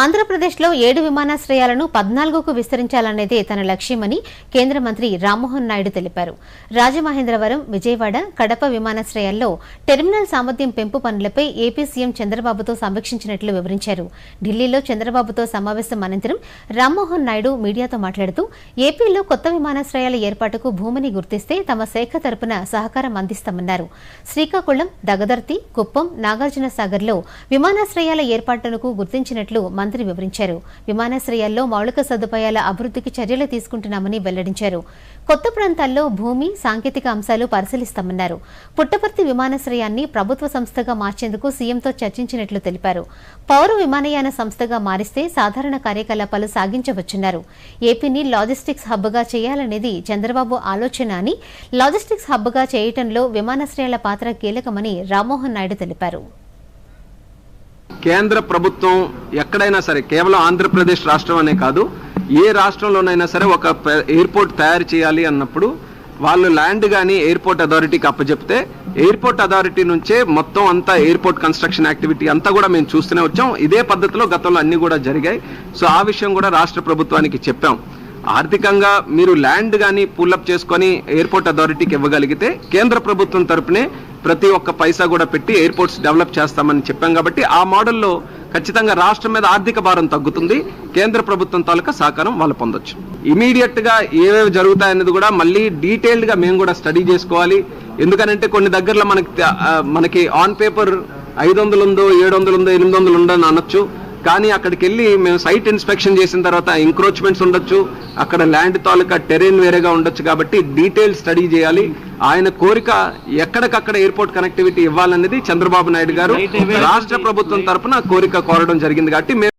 ఆంధ్రప్రదేశ్లో ఏడు విమానాశ్రయాలను పద్నాలుగుకు విస్తరించాలనేదే తన లక్ష్యమని కేంద్ర మంత్రి రామ్మోహన్ నాయుడు తెలిపారు. రాజమహేంద్రవరం విజయవాడ కడప విమానాశ్రయాల్లో టెర్మినల్ సామర్థ్యం పెంపు పనులపై ఏపీ సీఎం చంద్రబాబుతో సమీక్షించినట్లు వివరించారు. ఢిల్లీలో చంద్రబాబుతో సమావేశం అనంతరం రామ్మోహన్ నాయుడు మీడియాతో మాట్లాడుతూ ఏపీలో కొత్త విమానాశ్రయాల ఏర్పాటుకు భూమిని గుర్తిస్తే తమ శాఖ తరపున సహకారం అందిస్తామన్నారు. శ్రీకాకుళం దగదర్తి కుప్పం నాగార్జున సాగర్లో విమానాశ్రయాల ఏర్పాటునకు గుర్తించినట్లు మంత్రి వివరించారు. విమానాశ్రయాల్లో మౌలిక సదుపాయాల అభివృద్ధికి చర్యలు తీసుకుంటున్నామని వెల్లడించారు. కొత్త ప్రాంతాల్లో భూమి సాంకేతిక అంశాలు పరిశీలిస్తామన్నారు. పుట్టపర్తి విమానాశ్రయాన్ని ప్రభుత్వ సంస్థగా మార్చేందుకు సీఎంతో చర్చించినట్లు తెలిపారు. పౌర విమానయాన సంస్థగా మారిస్తే సాధారణ కార్యకలాపాలు సాగించవచ్చున్నారు. ఏపీని లాజిస్టిక్స్ హబ్గా చేయాలనేది చంద్రబాబు ఆలోచన అని లాజిస్టిక్స్ హబ్గా చేయటంలో విమానాశ్రయాల పాత్ర కీలకమని రామ్మోహన్ నాయుడు తెలిపారు. కేంద్ర ప్రభుత్వం ఎక్కడైనా సరే కేవలం ఆంధ్రప్రదేశ్ రాష్ట్రం అనే కాదు ఏ రాష్ట్రంలోనైనా సరే ఒక ఎయిర్పోర్ట్ తయారు చేయాలి అన్నప్పుడు వాళ్ళు ల్యాండ్ కానీ ఎయిర్పోర్ట్ అథారిటీకి అప్పచెప్తే ఎయిర్పోర్ట్ అథారిటీ నుంచే మొత్తం అంతా ఎయిర్పోర్ట్ కన్స్ట్రక్షన్ యాక్టివిటీ అంతా కూడా మేము చూస్తూనే వచ్చాం. ఇదే పద్ధతిలో గతంలో అన్ని కూడా జరిగాయి. సో ఆ విషయం కూడా రాష్ట్ర ప్రభుత్వానికి చెప్పాం. ఆర్థికంగా మీరు ల్యాండ్ కానీ పుల్లప్ చేసుకొని ఎయిర్పోర్ట్ అథారిటీకి ఇవ్వగలిగితే కేంద్ర ప్రభుత్వం తరపునే ప్రతి ఒక్క పైసా కూడా పెట్టి ఎయిర్పోర్ట్స్ డెవలప్ చేస్తామని చెప్పాం కాబట్టి ఆ మోడల్లో ఖచ్చితంగా రాష్ట్రం మీద ఆర్థిక భారం తగ్గుతుంది. కేంద్ర ప్రభుత్వం తాలూకా సహకారం వాళ్ళు పొందొచ్చు. ఇమీడియట్గా ఏవేవి జరుగుతాయనేది కూడా మళ్ళీ డీటెయిల్డ్గా మేము కూడా స్టడీ చేసుకోవాలి. ఎందుకనంటే కొన్ని దగ్గరలో మనకి మనకి ఆన్ పేపర్ ఐదు వందలు ఉందో ఏడు వందలు ఉందో ఎనిమిది వందలు ఉందో అని అనొచ్చు. కానీ అక్కడికి వెళ్ళి మేము సైట్ ఇన్స్పెక్షన్ చేసిన తర్వాత ఎంక్రోచ్మెంట్స్ ఉండొచ్చు. అక్కడ ల్యాండ్ తాలూకా టెరెన్ వేరేగా ఉండొచ్చు కాబట్టి డీటెయిల్ స్టడీ చేయాలి. ఆయన కోరిక ఎక్కడికక్కడ ఎయిర్పోర్ట్ కనెక్టివిటీ ఇవ్వాలనేది చంద్రబాబు నాయుడు గారు రాష్ట్ర ప్రభుత్వం తరపున కోరిక కోరడం జరిగింది కాబట్టి మేము